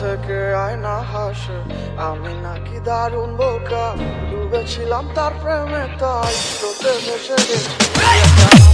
থেকে আয়না হাসে। আমি নাকি দারুণ বোকা ডুবেছিলাম তার প্রেমে তাই তোতে ভেসে গেছি।